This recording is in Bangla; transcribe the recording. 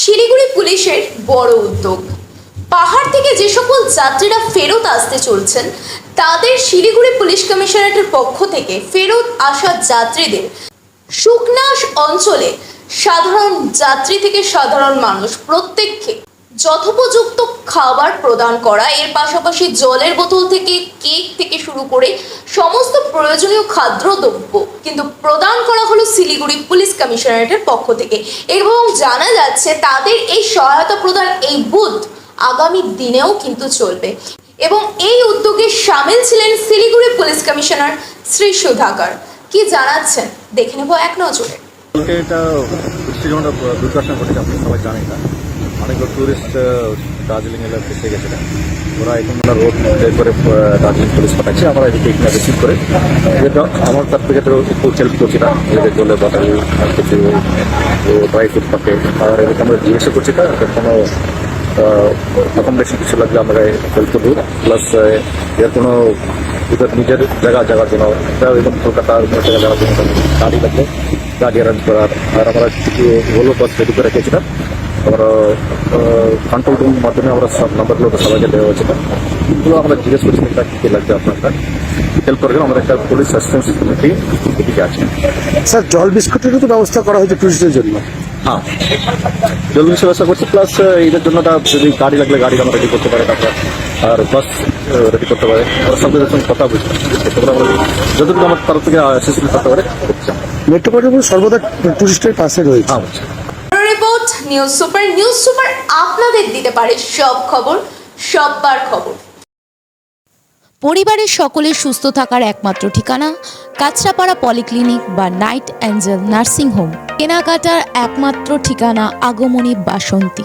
শিলিগুড়ি পুলিশের বড় উদ্যোগ। পাহাড় থেকে যে সকল যাত্রীরা ফেরত আসতে চলছেন, তাদের শিলিগুড়ি পুলিশ কমিশনারেটের পক্ষ থেকে ফেরত আসা যাত্রীদের সুকনাশ অঞ্চলে সাধারণ যাত্রী থেকে সাধারণ মানুষ প্রত্যেককে যথোপযুক্ত খাবার প্রদান করা, এর পাশাপাশি জলের বোতল থেকে কেক থেকে শুরু করে সমস্ত প্রয়োজনীয় খাদ্যদ্রব্য কিন্তু প্রদান করা হলো শিলিগুড়ি পুলিশ কমিশনারেটের পক্ষ থেকে। এবং জানা যাচ্ছে তাদের এই সহায়তা প্রদান এই বুথ আগামী দিনেও কিন্তু চলবে। এবং এই উদ্যোগে সামিল ছিলেন শিলিগুড়ি পুলিশ কমিশনার শ্রী সুধাকর। কি জানাচ্ছেন? দেখে নেব এক নজরে। এটা দুর্ঘটনা ঘটেছে, আপনি সবাই জানেন না। অনেকগুলো টুরিস্ট দার্জিলিং এলাকা ফেসে গেছিলেন ওরা এখন আমরা রোড বের করে দার্জিলিং পুলিশ পাঠাচ্ছি। আমরা এদিকে এখানে রিসিভ করে। আমার তার থেকে একটু হেল্প করছি না। এদের জলে বাটারি কিছু ড্রাই ফ্রুট পাকে আর এদিকে আমরা জিজ্ঞাসা করছি না কোনো অ্যাকোমোডেশন কিছু লাগলে আমরা হেল্প করব। প্লাস এর কোনো ওদের নিজের জায়গা, জায়গার জন্য এবং কলকাতার জায়গা, জায়গার জন্য গাড়ি লাগবে। গাড়ি অ্যারেঞ্জ করার। আর আমরা কিছু ভোলো বাস রেডি করে রেখেছিলাম। আমরা কন্ট্রোল রুম মাধ্যমে আমরা সব নাম্বারগুলো সবাইকে দেওয়া হয়েছিল এগুলো আমরা জিজ্ঞেস করছি এটা কী কী লাগবে আপনার হেল্প করবেন আমরা একটা পুলিশ অ্যাসিস্ট্যান্স কমিটি এদিকে আছে। স্যার জল বিস্কুটেরও তো ব্যবস্থা করা হয়েছে টুরিস্টদের জন্য। হ্যাঁ। জলদি ব্যবস্থা করছি প্লাস এদের জন্য যদি গাড়ি লাগলে গাড়ি আমরা রেডি করতে পারে তারপর আর বাস রেডি করতে পারে। ওরা সব কিছুর সঙ্গে কথা বুঝতে আমরা যতটুকু আমার তরফ থেকে অ্যাসিস্ট্যান্স করতে পারে মেট্রোপলিটন সর্বদা টুরিস্টের পাশে রয়েছে। হ্যাঁ বুঝছি নিউজ সুপার নিউজ সুপার আপনাদের দিতে পারে সব খবর, সববার খবর। পরিবারের সকলের সুস্থ থাকার একমাত্র ঠিকানা কাছড়াপাড়া পলিক্লিনিক বা নাইট অ্যাঞ্জেল নার্সিং হোম। কেনাকাটার একমাত্র ঠিকানা আগমনী বাসন্তী।